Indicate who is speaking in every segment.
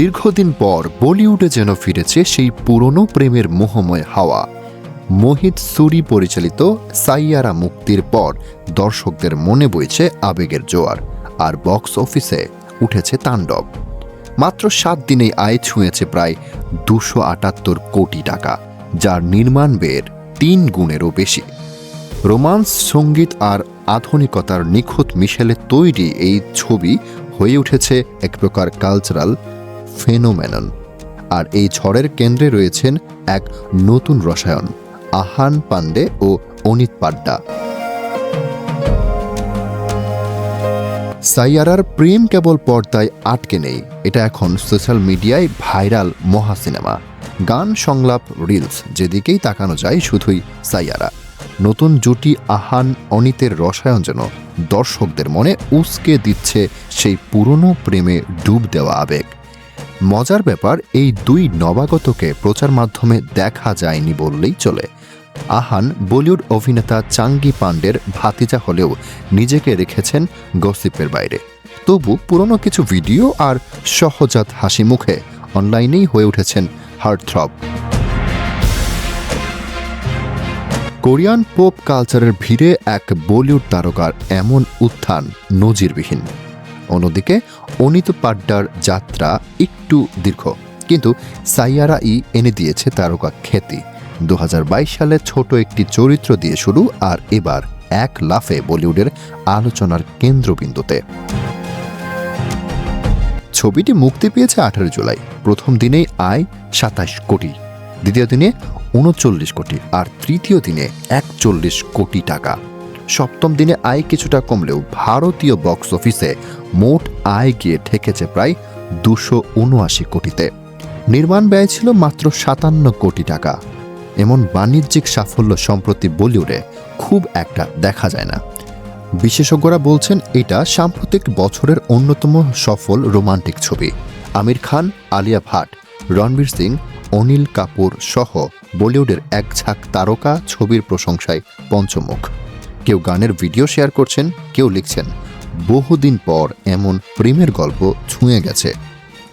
Speaker 1: দীর্ঘদিন পর বলিউডে যেন ফিরেছে সেই পুরনো প্রেমের মোহময় হাওয়া। মোহিত সুরি পরিচালিত সাইয়ারা মুক্তির পর দর্শকদের মনে বইছে আবেগের জোয়ার, আর বক্স অফিসে উঠেছে তাণ্ডব। মাত্র সাত দিনেই আয় ছুঁয়েছে প্রায় দুশো আটাত্তর কোটি টাকা, যার নির্মাণ ব্যয়ের তিন গুণেরও বেশি। রোমান্স, সংগীত আর আধুনিকতার নিখুঁত মিশেলে তৈরি এই ছবি হয়ে উঠেছে এক প্রকার কালচারাল ফেনোমেনন। আর এই ঝড়ের কেন্দ্রে রয়েছেন এক নতুন রসায়ন, আহান পান্ডে ও অনিত পাড্ডা। সাইয়ারার প্রেম কেবল পর্দায় আটকে নেই, এটা এখন সোশ্যাল মিডিয়ায় ভাইরাল মহা সিনেমা গান সংলাপ, রিলস, যেদিকেই তাকানো যায় শুধুই সাইয়ারা। নতুন জুটি আহান অনিতের রসায়ন যেন দর্শকদের মনে উস্কে দিচ্ছে সেই পুরনো প্রেমে ডুব দেওয়া আবেগ। মজার ব্যাপার, এই দুই নবাগতকে প্রচার মাধ্যমে দেখা যায়নি বললেই চলে। আহান বলিউড অভিনেতা চাঙ্গি পান্ডের ভাতিজা হলেও নিজেকে রেখেছেন গসিপের বাইরে। তবু পুরনো কিছু ভিডিও আর সহজাত হাসি মুখে অনলাইনেই হয়ে উঠেছেন হার্টথ্রব। কোরিয়ান পোপ কালচারের ভিড়ে এক বলিউড তারকার এমন উত্থান নজিরবিহীন। অন্যদিকে অনিত পাড্ডার যাত্রা একটু দীর্ঘ। কিন্তু সাইয়ারা ই এনে দিয়েছে তারকা খ্যাতি। দু সালে ছোট একটি চরিত্র দিয়ে শুরু আর এবার এক লাফে বলিউডের আলোচনার কেন্দ্রবিন্দুতে। ছবিটি মুক্তি পেয়েছে আঠারো জুলাই। প্রথম দিনেই আয় সাতাশ কোটি। দ্বিতীয় দিনে উনচল্লিশ কোটি আর তৃতীয় দিনে একচল্লিশ কোটি টাকা। সপ্তম দিনে আয় কিছুটা কমলেও ভারতীয় বক্স অফিসে মোট আয় গিয়ে ঠেকেছে প্রায় দুশো উনআশি কোটিতে। নির্মাণ ব্যয় ছিল মাত্র সাতান্ন কোটি টাকা। এমন বাণিজ্যিক সাফল্য সম্প্রতি বলিউডে খুব একটা দেখা যায় না। বিশেষজ্ঞরা বলছেন, এটা সাম্প্রতিক বছরের অন্যতম সফল রোমান্টিক ছবি। আমির খান, আলিয়া ভাট, রণবীর সিং, অনিল কাপুর সহ বলিউডের এক ঝাঁক তারকা ছবির প্রশংসায় পঞ্চমুখ। কেউ গানের ভিডিও শেয়ার করছেন, কেউ লিখছেন। বহুদিন পর এমন প্রেমের গল্প ছুঁয়ে গেছে।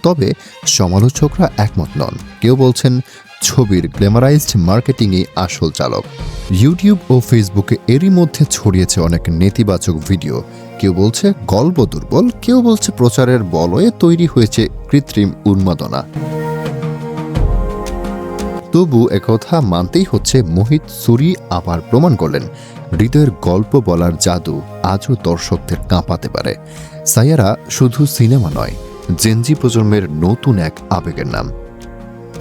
Speaker 1: তবে সমালোচকরা একমত নন। কেউ বলছেন, ছবির গ্ল্যামারাইজড মার্কেটিংই আসল চালক। ইউটিউব ও ফেসবুকে এরই মধ্যে ছড়িয়েছে অনেক নেতিবাচক ভিডিও। কেউ বলছে, গল্প দুর্বল, কেউ বলছে প্রচারের বলয়ে তৈরি হয়েছে কৃত্রিম উন্মাদনা। তবু একথা মানতেই হচ্ছে মোহিত সুরি আবার প্রমাণ করলেন। হৃদয়ের গল্প বলার জাদু আজও দর্শকদের কাঁপাতে পারে। সাইয়ারা শুধু সিনেমা নয়, জেনজি প্রজন্মের নতুন এক আবেগের নাম।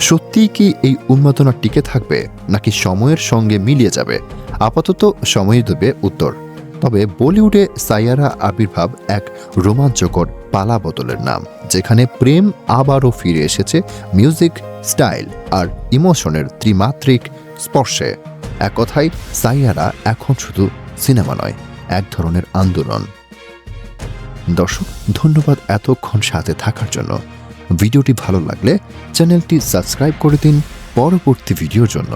Speaker 1: সত্যিই কি এই উন্মাদনা টিকে থাকবে, নাকি সময়ের সঙ্গে মিলিয়ে যাবে? আপাতত সময় দেবে উত্তর। তবে বলিউডে সাইয়ারা আবির্ভাব এক রোমাঞ্চকর পালা বদলের নাম, যেখানে প্রেম আবারও ফিরে এসেছে মিউজিক, স্টাইল আর ইমোশনের ত্রিমাত্রিক স্পর্শে। এক কথায়, সাইয়ারা এখন শুধু সিনেমা নয়, এক ধরনের আন্দোলন। দর্শক, ধন্যবাদ এতক্ষণ সাথে থাকার জন্য। ভিডিওটি ভালো লাগলে চ্যানেলটি সাবস্ক্রাইব করে দিন পরবর্তী ভিডিওর জন্য।